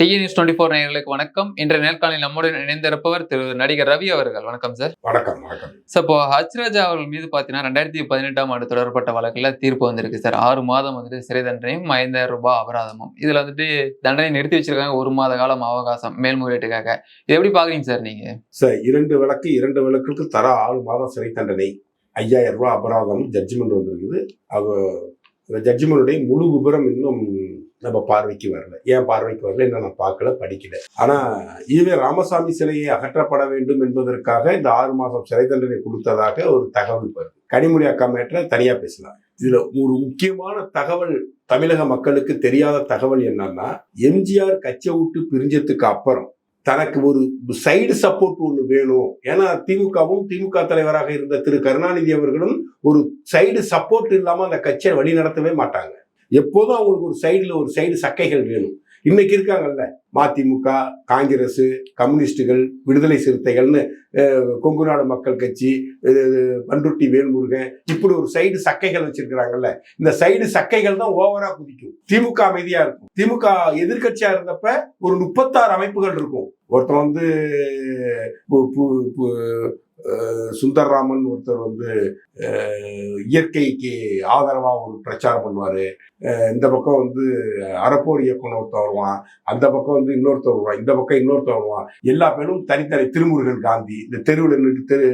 TN news twenty four நேயர்களுக்கு வணக்கம். இன்றைய நேர்காணலில் நம்முடன் இணைந்திருப்பவர் திரு நடிகர் ரவி அவர்கள். வணக்கம் சார் வணக்கம் வணக்கம். சார் இப்போ ஹச்ராஜா அவர்கள் மீது பார்த்தீங்கன்னா ரெண்டாயிரத்தி பதினெட்டாம் ஆண்டு தொடரப்பட்ட வழக்கில் தீர்ப்பு வந்திருக்கு சார் ஆறு மாதம் வந்துட்டு சிறை தண்டனையும் ஐந்தாயிரம் ரூபாய் அபராதமும். இதுல வந்துட்டு தண்டனை நிறுத்தி வச்சிருக்காங்க ஒரு மாத காலம் அவகாசம் மேல்முறையீட்டுக்காக. இது எப்படி பாக்குறீங்க சார் நீங்க? சார் இரண்டு வழக்கு இரண்டு வழக்குக்கு தர ஆறு மாதம் சிறை தண்டனை. ஐயாயிரம் ரூபாய் அபராதம் ஜட்ஜ்மெண்ட் வந்திருக்குது. இந்த ஜட்ஜ்மெண்ட்டுடைய முழு விவரம் இன்னும் நம்ம பார்வைக்கு வரல. ஏன் பார்வைக்கு வரல என்ன நான் பார்க்கல படிக்கல. ஆனா இதுவே ராமசாமி சிலையை அகற்றப்பட வேண்டும் என்பதற்காக இந்த ஆறு மாதம் சிறை தண்டனை கொடுத்ததாக ஒரு தகவல் வருது. கனிமொழி அக்கா மேட்ல தனியா பேசலாம். இதுல ஒரு முக்கியமான தகவல் தமிழக மக்களுக்கு தெரியாத தகவல் என்னன்னா எம்ஜிஆர் கச்சை விட்டு பிரிஞ்சதுக்கு அப்புறம் தனக்கு ஒரு சைடு சப்போர்ட் ஒன்று வேணும். ஏன்னா திமுகவும் திமுக தலைவராக இருந்த திரு கருணாநிதி அவர்களும் ஒரு சைடு சப்போர்ட் இல்லாமல் அந்த கட்சியை வழி நடத்தவே மாட்டாங்க. எப்போதும் அவங்களுக்கு ஒரு சைடில் ஒரு சைடு சக்கைகள் வேணும். இன்னைக்கு இருக்காங்கல்ல மதிமுக காங்கிரஸ் கம்யூனிஸ்டுகள் விடுதலை சிறுத்தைகள்னு கொங்கு நாடு மக்கள் கட்சி அஹ், பண்ருட்டி வேல்முருகன் இப்படி ஒரு சைடு சக்கைகள் வச்சிருக்கிறாங்கல்ல இந்த சைடு சக்கைகள் தான் ஓவரா குதிக்கும். திமுக அமைதியா இருக்கும். திமுக எதிர்கட்சியா இருந்தப்ப ஒரு முப்பத்தாறு அமைப்புகள் இருக்கும். ஒருத்தன் வந்து பு- பு- சுந்தர்ராமன் ஒருத்தர் வந்து இயற்கைக்கு ஆதரவாக ஒரு பிரச்சாரம் பண்ணுவார். இந்த பக்கம் வந்து அறப்போர் இயக்கம் ஒருத்தர் வருவான். அந்த பக்கம் வந்து இன்னொருத்தர் வருவான். இந்த பக்கம் இன்னொருத்தர் வருவான். எல்லா பேரும் தனித்தனி திருமுருகன் காந்தி. இந்த தெருவில் நின்று தெரு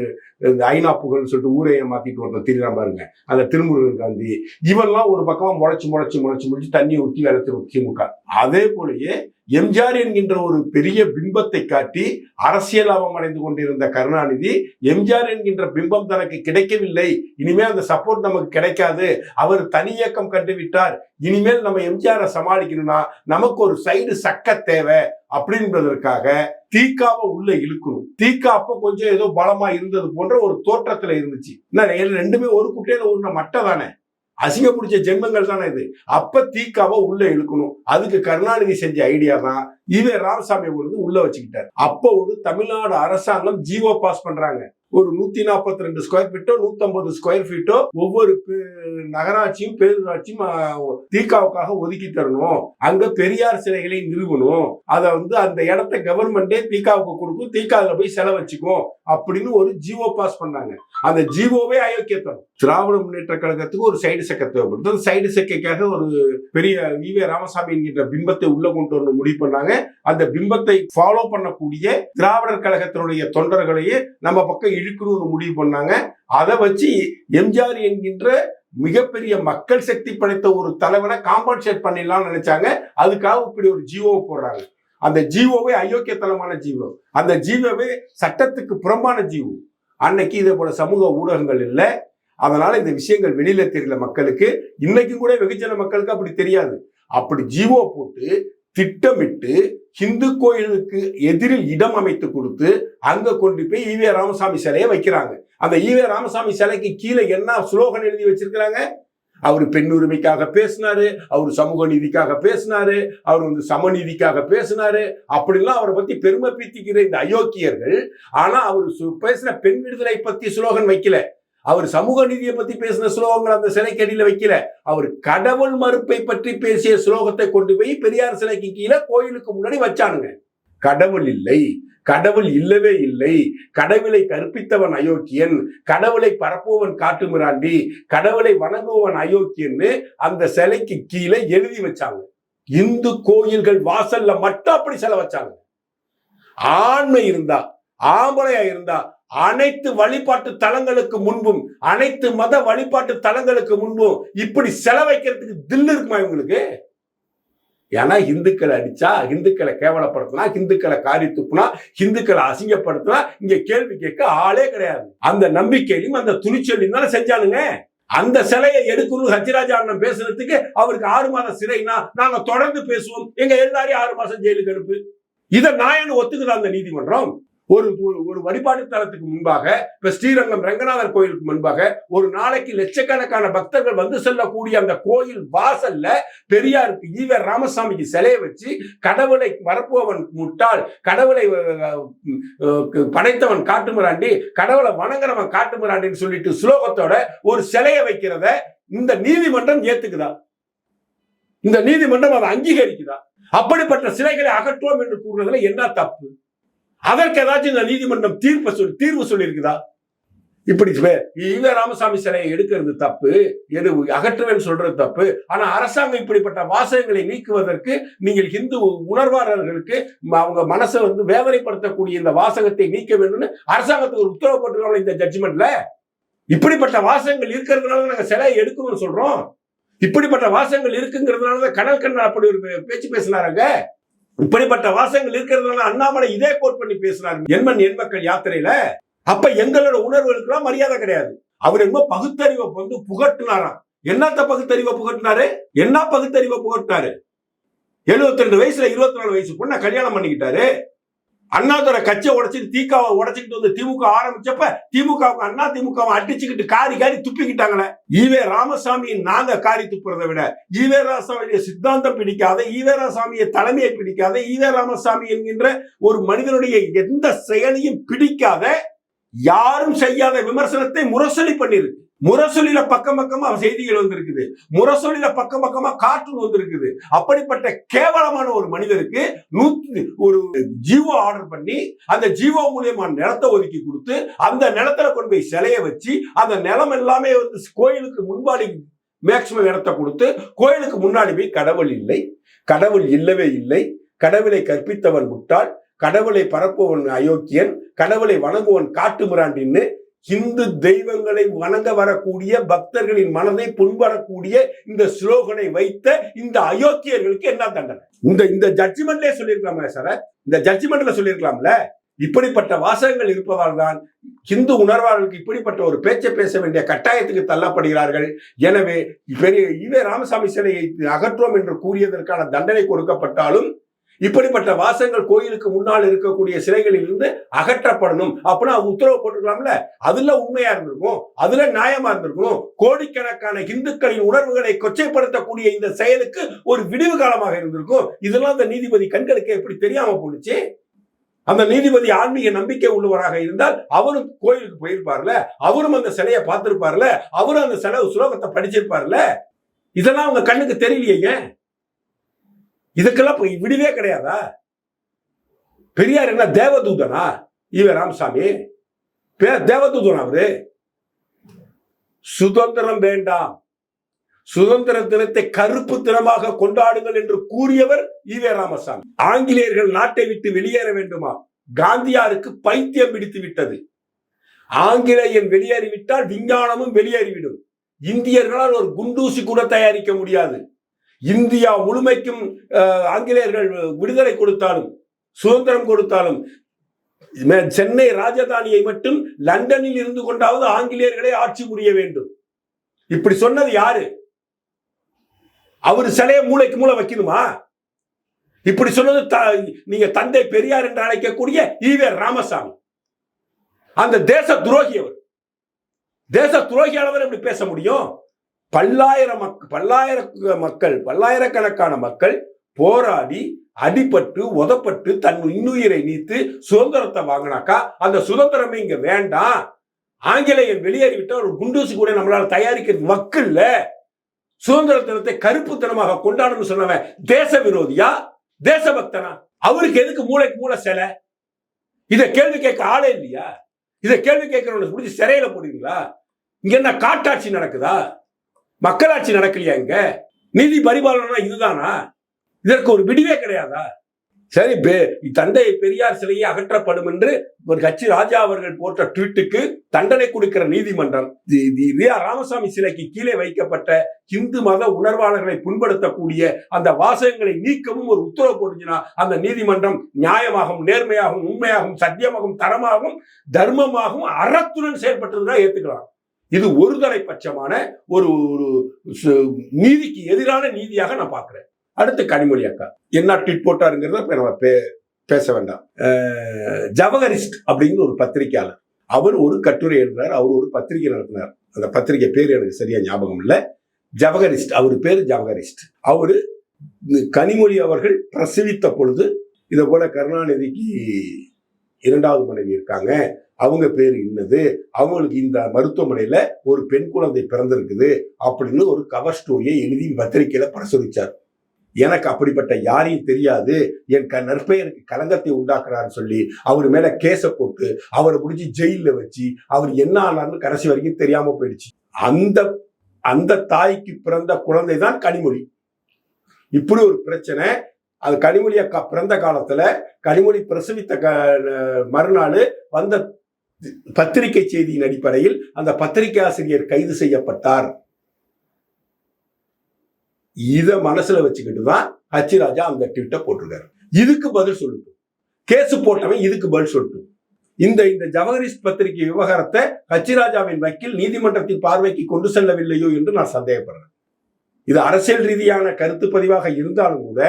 இந்த ஐநா புகழ்னு சொல்லிட்டு ஊரையை மாற்றிட்டு ஒருத்தன் திரிறான் பாருங்க. அந்த திருமுருகன் காந்தி. இவன்லாம் ஒரு பக்கமாக முளைச்சி முளைச்சி முளைச்சி முளைச்சி தண்ணி ஊற்றி வேலை திமுக. அதே போலயே எம்ஜிஆர் என்கின்ற ஒரு பெரிய பிம்பத்தை காட்டி அரசியல் லாபம் அடைந்து கொண்டிருந்த கருணாநிதி எம்ஜிஆர் என்கின்ற பிம்பம் தனக்கு கிடைக்கவில்லை. இனிமேல் அந்த சப்போர்ட் நமக்கு கிடைக்காது. அவர் தனி இயக்கம் கண்டுவிட்டார். இனிமேல் நம்ம எம்ஜிஆரை சமாளிக்கணும்னா நமக்கு ஒரு சைடு சக்க தேவை அப்படின்றதற்காக தீக்காவை உள்ள இழுக்கணும். தீக்கா அப்ப கொஞ்சம் ஏதோ பலமா இருந்தது போன்ற ஒரு தோற்றத்துல இருந்துச்சு. ரெண்டுமே ஒரு குட்டையில ஒரு மட்டை தானே? அசிங்க பிடிச்ச ஜென்மங்கள் தானே இது. அப்ப தீக்காவை உள்ள இழுக்கணும். அதுக்கு கருணாநிதி செஞ்ச ஐடியா தான் ஈவே ராமசாமி வந்து உள்ள வச்சுக்கிட்டார். அப்போ ஒரு தமிழ்நாடு அரசாங்கம் ஜீவோ பாஸ் பண்றாங்க. ஒரு நூத்தி நாற்பத்தி ரெண்டு ஸ்கொயர் ஃபீட்டோ நூத்தம்பது ஸ்கொயர் ஃபீட்டோ ஒவ்வொரு நகராட்சியும் பேரூராட்சியும் தீக்காவுக்காக ஒதுக்கி தரணும். அங்க பெரியார் சிலைகளை நிறுவணும். அதை வந்து அந்த இடத்த கவர்மெண்டே தீக்காவுக்கு கொடுக்கும். தீக்காவில் போய் செலவச்சுக்கும் அப்படின்னு ஒரு ஜீவோ பாஸ் பண்ணாங்க. அந்த ஜீவோவே அயோக்கியத்தனம். திராவிட முன்னேற்ற கழகத்துக்கு ஒரு சைடு செக்க தேவைப்படுது. அந்த சைடு செக்கைக்காக ஒரு பெரிய ஈவே ராமசாமி என்கின்ற பிம்பத்தை உள்ள கொண்டு வரணும் முடிவு பண்ணாங்க. அந்த பிம்பத்தை ஃபாலோ பண்ணக்கூடிய திராவிடர் கழகத்தினுடைய தொண்டர்களையே நம்ம பக்கம் இழுக்கணும்னு முடிவு பண்ணாங்க. அதை வச்சு எம்ஜிஆர் என்கின்ற மிகப்பெரிய மக்கள் சக்தி படைத்த ஒரு தலைவனை காம்பன்சேட் பண்ணிடலாம்னு நினைச்சாங்க. அதுக்காக இப்படி ஒரு ஜியோவை போடுறாங்க. அந்த ஜீவோவே அயோக்கியத்தனமான ஜீவோ அந்த ஜீவோவே சட்டத்துக்கு புறம்பான ஜீவோ அன்னைக்கு இதே போல சமூக ஊடகங்கள் இல்லை. அதனால இந்த விஷயங்கள் வெளியில தெரியல மக்களுக்கு. இன்னைக்கு கூட வெகுஜன மக்களுக்கு அப்படி தெரியாது. அப்படி ஜீவோ போட்டு திட்டமிட்டு ஹிந்து கோயிலுக்கு எதிரில் இடம் அமைத்து கொடுத்து அங்க கொண்டு போய் ஈவே ராமசாமி சிலையை வைக்கிறாங்க. அந்த ஈவே ராமசாமி சிலைக்கு கீழே என்ன ஸ்லோகன் எழுதி வச்சிருக்கிறாங்க? அவர் பெண்ணுரிமைக்காக பேசினாரு அவர் சமூக நீதிக்காக பேசினாரு அவர் வந்து சமநீதிக்காக பேசினாரு. அப்படிலாம் அவரை பத்தி பெருமை பீத்திக்கிற இந்த அயோக்கியர்கள் ஆனா அவர் சு- பேசின பெண் விடுதலை பத்தி ஸ்லோகன் வைக்கல. அவர் சமூக நீதியை பத்தி பேசின ஸ்லோகங்கள் அந்த சிலைக்கடியில வைக்கல. அவர் கடவுள் மறுப்பை பற்றி பேசிய ஸ்லோகத்தை கொண்டு போய் பெரியார் சிலைக்கு கீழே கோயிலுக்கு முன்னாடி வச்சானுங்க. கடவுள் இல்லை. கடவுள் இல்லவே இல்லை. கடவுளை கற்பித்தவன் அயோக்கியன். கடவுளை பரப்புவன் காட்டுமிராண்டி கடவுளை வணங்குவன் அயோக்கியன்னு அந்த சிலைக்கு கீழே எழுதி வச்சாங்க. இந்து கோயில்கள் வாசல்ல மட்டும் அப்படி சிலை வச்சாங்க. ஆண்மை இருந்தா ஆம்பளையா இருந்தா அனைத்து வழிபாட்டு தலங்களுக்கு முன்பும் அனைத்து மத வழிபாட்டு தலங்களுக்கு முன்பும் இப்படி செலவைக்கிறதுக்கு தில்லு இருக்குமா இவங்களுக்கு? ஏன்னா இந்துக்களை அடிச்சா இந்துக்களை கேவலப்படுத்தினா இந்துக்களை காரி துப்புனா இந்துக்களை அசிங்கப்படுத்தினா இங்க கேள்வி கேட்க ஆளே கிடையாது. அந்த நம்பிக்கையிலும் அந்த துணிச்சலையும் தானே செஞ்சானுங்க. அந்த சிலையை எடுக்கணும் ஹஜிராஜா அண்ணன் பேசுறதுக்கு அவருக்கு ஆறு மாதம் சிறைனா நாங்க தொடர்ந்து பேசுவோம். எங்க எல்லாரையும் ஆறு மாசம் ஜெயிலுக்கு அனுப்பு. இதை நாயன்னு ஒத்துக்குதா அந்த நீதிமன்றம்? ஒரு ஒரு- ஒரு வழிபாட்டு தலத்துக்கு முன்பாக இப்ப ஸ்ரீரங்கம் ரங்கநாதர் கோயிலுக்கு முன்பாக ஒரு நாளைக்கு லட்சக்கணக்கான பக்தர்கள் வந்து செல்லக்கூடிய அந்த கோயில் வாசல்ல பெரியாருக்கு ஈவ ராமசாமிக்கு சிலையை வச்சு கடவுளை மறப்புவன் முட்டாள் கடவுளை படைத்தவன் காட்டுமிராண்டி கடவுளை வணங்குறவன் காட்டுமிராண்டின்னு சொல்லிட்டு ஸ்லோகத்தோட ஒரு சிலையை வைக்கிறத இந்த நீதிமன்றம் ஏத்துக்குதா? இந்த நீதிமன்றம் அதை அங்கீகரிக்குதா? அப்படிப்பட்ட சிலைகளை அகற்றுவோம் என்று கூறுறதுல என்ன தப்பு? அதற்கு ஏதாச்சும் இந்த நீதிமன்றம் தீர்ப்பு சொல்லி தீர்வு சொல்லியிருக்குதா? இப்படி வே- ஈவே ராமசாமி சிலையை எடுக்கிறது தப்பு எது அகற்றுவேன் சொல்றது தப்பு ஆனா அரசாங்கம் இப்படிப்பட்ட வாசகங்களை நீக்குவதற்கு நீங்கள் இந்து உணர்வாளர்களுக்கு ம- அவங்க மனசை வந்து வேதனைப்படுத்தக்கூடிய இந்த வாசகத்தை நீக்க வேண்டும்னு அரசாங்கத்துக்கு ஒரு உத்தரவு போட்டுருக்காங்க இந்த ஜட்ஜ்மெண்ட்ல இப்படிப்பட்ட வாசகங்கள் இருக்கிறதுனால நாங்க சிலையை எடுக்கணும்னு சொல்றோம். இப்படிப்பட்ட வாசகங்கள் இருக்குங்கிறதுனால தான் கனல் கண்ணன் அப்படி ஒரு பேச்சு பேசினாருங்க இப்படிப்பட்ட வாசங்கள் இருக்கிறதுனால அண்ணாமலை இதே கோட் பண்ணி பேசினார் எண்மண் எண் மக்கள் யாத்திரையில. அப்ப எங்களோட உணர்வுகளுக்குலாம் மரியாதை கிடையாது. அவர் என்ன பகுத்தறிவை வந்து புகட்டினாராம். என்னத்த பகுத்தறிவை புகட்டினாரு? என்ன பகுத்தறிவை புகட்டினாரு? 72 ரெண்டு வயசுல இருபத்தி நாலு வயசு பொண்ணை கல்யாணம் பண்ணிக்கிட்டாரு. அண்ணாதுரை கட்சியை உடைச்சிட்டு தீக்காவை உடைச்சிக்கிட்டு வந்து திமுக ஆரம்பிச்சப்ப திமுகவுக்கு அண்ணா திமுகவை அடிச்சுக்கிட்டு காரி காரி துப்பிக்கிட்டாங்களே. ஈவே ராமசாமியின் நாங்க காரி துப்புறதை விட ஈவே ராமசாமியுடைய சித்தாந்தம் பிடிக்காத ஈவே ராமசாமியை தலைமையை பிடிக்காத ஈவே ராமசாமி என்கின்ற ஒரு மனிதனுடைய எந்த செயலையும் பிடிக்காத யாரும் செய்யாத விமர்சனத்தை முரசொலி பண்ணிருக்கு முரசொலியில பக்கம் பக்கமா செய்திகள் வந்திருக்குது. முரசொலியில பக்கம் பக்கமா கார்ட்டூன் வந்திருக்குது. அப்படிப்பட்ட கேவலமான ஒரு மனிதருக்கு நூத்தி ஒரு ஜீவோ ஆர்டர் பண்ணி அந்த ஜீவோ மூலியமா நிலத்தை ஒதுக்கி கொடுத்து அந்த நிலத்துல கொண்டு போய் சிலைய வச்சு அந்த நிலம் எல்லாமே வந்து கோயிலுக்கு முன்பாடி மேக்சிமம் இடத்தை கொடுத்து கோயிலுக்கு முன்னாடி போய் கடவுள் இல்லை. கடவுள் இல்லவே இல்லை. கடவுளை கற்பித்தவன் முட்டாள். கடவுளை பரப்புவன் அயோக்கியன். கடவுளை வணங்குவன் காட்டு மிராண்டின்னு இந்து தெய்வங்களை வணங்க வரக்கூடிய பக்தர்களின் மனதை புண்படக்கூடிய இந்த ஸ்லோகனை வைத்த இந்த அயோக்கியர்களுக்கு என்ன தண்டனை? இந்த இந்த ஜட்ஜ்மெண்ட்லே சொல்லியிருக்கலாமே சார். இந்த ஜட்ஜ்மெண்ட்ல சொல்லியிருக்கலாம்ல? இப்படிப்பட்ட வாசகங்கள் இருப்பதால் தான் இந்து உணர்வாளர்களுக்கு இப்படிப்பட்ட ஒரு பேச்சை பேச வேண்டிய கட்டாயத்துக்கு தள்ளப்படுகிறார்கள். எனவே பெரிய ஈவே ராமசாமி சிலையை அகற்றுவோம் என்று கூறியதற்கான தண்டனை கொடுக்கப்பட்டாலும் இப்படிப்பட்ட வாசங்கள் கோயிலுக்கு முன்னால் இருக்கக்கூடிய சிலைகளில் இருந்து அகற்றப்படணும். அப்படின்னா அவங்க உத்தரவு போட்டுக்கலாம்ல அதுல உண்மையா இருந்திருக்கும். அதுல நியாயமா இருந்திருக்கும் கோடிக்கணக்கான இந்துக்களின் உணர்வுகளை கொச்சைப்படுத்தக்கூடிய இந்த செயலுக்கு ஒரு விடிவு காலமாக இருந்திருக்கும். இதெல்லாம் அந்த நீதிபதி கண்களுக்கு எப்படி தெரியாம போனுச்சு அந்த நீதிபதி ஆன்மீக நம்பிக்கை உள்ளவராக இருந்தால் அவரும் கோயிலுக்கு போயிருப்பார்ல? அவரும் அந்த சிலையை பார்த்திருப்பார்ல? அவரும் அந்த சிலை சுலோகத்தை படிச்சிருப்பார்ல? இதெல்லாம் அவங்க கண்ணுக்கு தெரியலையே இதுக்கெல்லாம் போய் விடிவே கிடையாதா? பெரியார் என்ன தேவதூதனா? ஈவே ராமசாமி பே- தேவதூதனா அவரு? சுதந்திரம் வேண்டாம். சுதந்திர தினத்தை கருப்பு தினமாக கொண்டாடுங்கள் என்று கூறியவர் ஈவே ராமசாமி ஆங்கிலேயர்கள் நாட்டை விட்டு வெளியேற வேண்டுமா? காந்தியாருக்கு பைத்தியம் பிடித்து விட்டது. ஆங்கிலேயன் வெளியேறிவிட்டால் விஞ்ஞானமும் வெளியேறிவிடும். இந்தியர்களால் ஒரு குண்டூசி கூட தயாரிக்க முடியாது. இந்தியா முழுமைக்கும் ஆங்கிலேயர்கள் விடுதலை கொடுத்தாலும் சுதந்திரம் கொடுத்தாலும் சென்னை ராஜதானியை மட்டும் லண்டனில் இருந்து கொண்டாவது ஆங்கிலேயர்களே ஆட்சி புரிய வேண்டும். இப்படி சொன்னது யாரு? அவர் சிலையை மூளைக்கு மூளை வைக்கணுமா? இப்படி சொன்னது த- நீங்க தந்தை பெரியார் என்று அழைக்கக்கூடிய ஈவே ராமசாமி. அந்த தேச துரோகி அவர். தேச துரோகியானவர் எப்படி பேச முடியும்? பல்லாயிரம் மக் பல்லாயிர மக்கள் பல்லாயிரக்கணக்கான மக்கள் போராடி அடிபட்டு உதப்பட்டு தன் இன்னுயிரை நீத்து சுதந்திரத்தை வாங்கினாக்கா அந்த சுதந்திரமே இங்க வேண்டாம். ஆங்கிலேயன் வெளியேறிவிட்டால் ஒரு குண்டூசி கூட நம்மளால தயாரிக்கிறது வக்கில்ல. சுதந்திர தினத்தை கருப்பு தினமாக கொண்டாடணும்னு சொன்னவன் தேச விரோதியா தேசபக்தனா? அவருக்கு எதுக்கு மூளைக்கு மூளை சிலை? இதை கேள்வி கேட்க ஆளே இல்லையா? இதை கேள்வி கேட்கிறவனுக்கு பிடிச்சி சிறையில போடுவீங்களா? இங்க என்ன காட்டாட்சி நடக்குதா? மக்களாட்சி நடக்கலையா இங்க? நீதி பரிபாலனா இதுதானா? இதற்கு ஒரு விடிவே கிடையாதா? சரி தந்தை பெரியார் சிலையை அகற்றப்படும் என்று ஒரு கட்சி ராஜா அவர்கள் போட்ட ட்வீட்டுக்கு தண்டனை கொடுக்கிற நீதிமன்றம் ராமசாமி சிலைக்கு கீழே வைக்கப்பட்ட இந்து மத உணர்வாளர்களை புண்படுத்தக்கூடிய அந்த வாசகங்களை நீக்கவும் ஒரு உத்தரவு போட்டுச்சுன்னா அந்த நீதிமன்றம் நியாயமாகவும் நேர்மையாகவும் உண்மையாகவும் சத்தியமாகவும் தரமாகவும் தர்மமாகவும் அறத்துடன் செயல்பட்டதுதான் ஏத்துக்கலாம். இது ஒரு பட்சமான ஒரு ஒரு சு- நீதிக்கு எதிரான நீதியாக நான் பார்க்குறேன். அடுத்து கனிமொழி அக்கா. என்ன ட்வீட் போட்டாருங்கிறத இப்போ நம்ம பே- பேச வேண்டாம். ஜவஹரிஸ்ட் அப்படிங்கிற ஒரு பத்திரிகையாளர். அவர் ஒரு கட்டுரை எழுதினார் அவர் ஒரு பத்திரிகை நடத்தினார். அந்த பத்திரிகை பேர் எனக்கு சரியா ஞாபகம் இல்லை. ஜவஹரிஸ்ட் அவர் பேர் ஜவஹரிஸ்ட். அவரு கனிமொழி அவர்கள் பிரசவித்த பொழுது இதை போல கருணாநிதிக்கு இரண்டாவது மனைவி இருக்காங்க. அவங்க பேர் இன்னது அவங்களுக்கு இந்த மருத்துவமனையில ஒரு பெண் குழந்தை பிறந்திருக்குது அப்படின்னு ஒரு கவர் ஸ்டோரியை எழுதி பத்திரிகையில பிரசுரிச்சார். எனக்கு அப்படிப்பட்ட யாரையும் தெரியாது. என் க நற்பெயருக்கு கலங்கத்தை உண்டாக்குறாருன்னு சொல்லி அவர் மேல கேஸ போட்டு அவரை பிடிச்சி ஜெயில வச்சு அவர் என்ன ஆனார்னு கடைசி வரைக்கும் தெரியாம போயிடுச்சு. அந்த அந்த தாய்க்கு பிறந்த குழந்தை தான் கனிமொழி. இப்படி ஒரு பிரச்சனை. அது கனிமொழிய பிறந்த காலத்துல கனிமொழி பிரசவித்த க- மறுநாள் வந்த பத்திரிகை செய்தியின் அடிப்படையில் அந்த பத்திரிகை ஆசிரியர் கைது செய்யப்பட்டார். இத மனசுல வச்சுக்கிட்டு தான் ஹச்சிராஜா அந்த ட்விட்டை போட்டிருக்காரு. இதுக்கு பதில் சொல்லட்டும் கேஸ் போட்டவன் இதுக்கு பதில் சொல்லட்டும் இந்த இந்த ஜவஹரிஸ் பத்திரிகை விவகாரத்தை ஹச்சிராஜாவின் வக்கீல் நீதிமன்றத்தின் பார்வைக்கு கொண்டு செல்லவில்லையோ என்று நான் சந்தேகப்படுறேன். இது அரசியல் ரீதியான கருத்து பதிவாக இருந்தாலும் கூட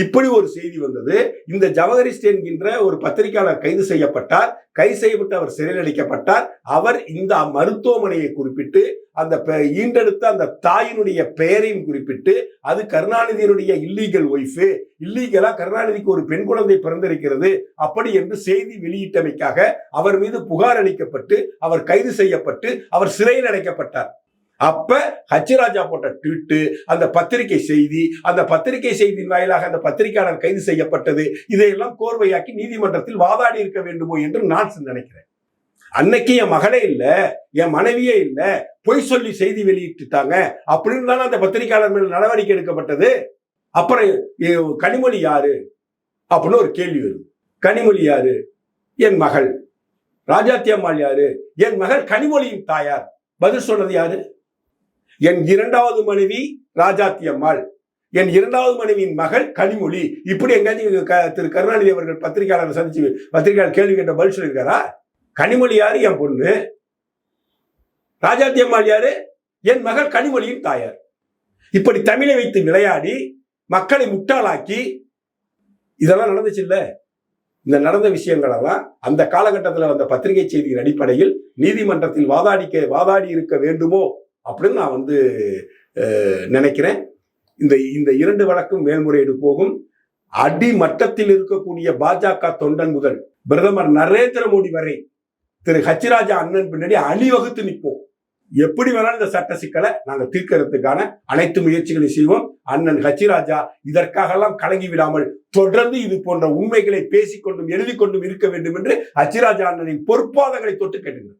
இப்படி ஒரு செய்தி வந்தது. இந்த ஜவஹரிஸ்ட் என்கின்ற ஒரு பத்திரிகையாளர் கைது செய்யப்பட்டார். கைது செய்யப்பட்டு அவர் சிறையில் அடைக்கப்பட்டார் அவர் இந்த மருத்துவமனையை குறிப்பிட்டு அந்த பெ- ஈண்டெடுத்த அந்த தாயினுடைய பெயரையும் குறிப்பிட்டு அது கருணாநிதியினுடைய இல்லீகல் ஒய்ஃபு இல்லீகலா கருணாநிதிக்கு ஒரு பெண் குழந்தை பிறந்திருக்கிறது அப்படி என்று செய்தி வெளியிட்டமைக்காக அவர் மீது புகார் அளிக்கப்பட்டு அவர் கைது செய்யப்பட்டு அவர் சிறையில் அடைக்கப்பட்டார். அப்ப ஹச்சிராஜா போட்ட ட்வீட்டு அந்த பத்திரிகை செய்தி அந்த பத்திரிகை செய்தியின் வாயிலாக அந்த பத்திரிகையாளர் கைது செய்யப்பட்டது இதையெல்லாம் கோர்வையாக்கி நீதிமன்றத்தில் வாதாடி இருக்க வேண்டுமோ என்று நான் நினைக்கிறேன். அன்னைக்கு என் மகனே இல்லை என் மனைவியே இல்லை பொய் சொல்லி செய்தி வெளியிட்டுட்டாங்க அப்படின்னு தானே அந்த பத்திரிகையாளர் மேல் நடவடிக்கை எடுக்கப்பட்டது. அப்புறம் கனிமொழி யாரு? அப்படின்னு ஒரு கேள்வி வரும். கனிமொழி யாரு? என் மகள். ராஜாத்தியம்மாள் யாரு? என் மகள் கனிமொழியின் தாயார். பதில் சொன்னது யாரு? என் இரண்டாவது மனைவி ராஜாத்தி அம்மாள் என் இரண்டாவது மனைவியின் மகள் கனிமொழி. இப்படி எங்கேயாச்சும் க- திரு கருணாநிதி அவர்கள் பத்திரிகையாளர் சந்திச்சு பத்திரிகையாளர் கேள்வி கேட்ட பதில் சொல்லியிருக்காரா? கனிமொழி யாரு? என் பொண்ணு. ராஜாத்தி அம்மாள் யாரு? என் மகள் கனிமொழியின் தாயார். இப்படி தமிழை வைத்து விளையாடி மக்களை முட்டாளாக்கி இதெல்லாம் நடந்துச்சு இல்ல? இந்த நடந்த விஷயங்களெல்லாம் அந்த காலகட்டத்தில் வந்த பத்திரிகை செய்தியின் அடிப்படையில் நீதிமன்றத்தில் வாதாடிக்க வாதாடி இருக்க வேண்டுமோ? அப்படின்னு நான் வந்து நினைக்கிறேன். இந்த இந்த இரண்டு வழக்கும் மேல்முறையீடு போகும். அடிமட்டத்தில் இருக்கக்கூடிய பாஜக தொண்டன் முதல் பிரதமர் நரேந்திர மோடி வரை திரு ஹச்சிராஜா அண்ணன் பின்னாடி அணிவகுத்து நிற்போம். எப்படி வேணாலும் இந்த சட்ட சிக்கலை நாங்கள் தீர்க்கறதுக்கான அனைத்து முயற்சிகளையும் செய்வோம். அண்ணன் ஹச்சிராஜா இதற்காகலாம் கலங்கி விடாமல் தொடர்ந்து இது போன்ற உண்மைகளை பேசிக்கொண்டும் எழுதி கொண்டும் இருக்க வேண்டும் என்று ஹச்சிராஜா அண்ணனின் பொற்பாதங்களை தொட்டு கேட்டுங்கள்